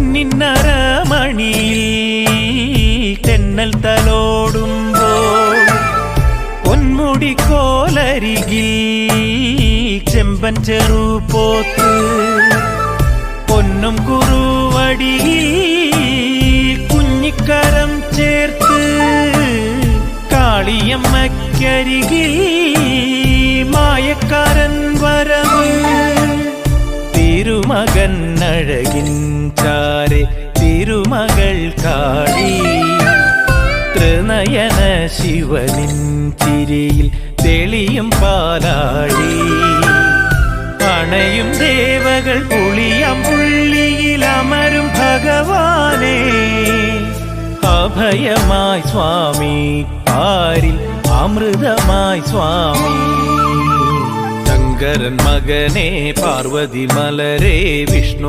പൊന്നിന്നറമണിയിൽ തെന്നൽ തലോടുമ്പോൾ പൊന്മുടി കോലരികിൽ ചെമ്പൻ ചെറുപോത്ത് പൊന്നും കുറുവടി കുഞ്ഞിക്കരം ചേർത്ത് കാളിയമ്മക്കരികിൽ മായക്കാരൻ വരവ് തിരുമകൻ അഴകിൻ ചാരെ തിരുമകൾ കാടി. ത്രിനയന ശിവനിൻ ചിരിയിൽ തെളിയും പാലാഴി അണയും ദേവകൾ പുളിയം പുള്ളിയിൽ അമരും ഭഗവാനെ. അഭയമായി സ്വാമി ആരിൽ അമൃതമായി സ്വാമി. ശങ്കരൻ മകനെ പാർവതി മലരെ വിഷ്ണു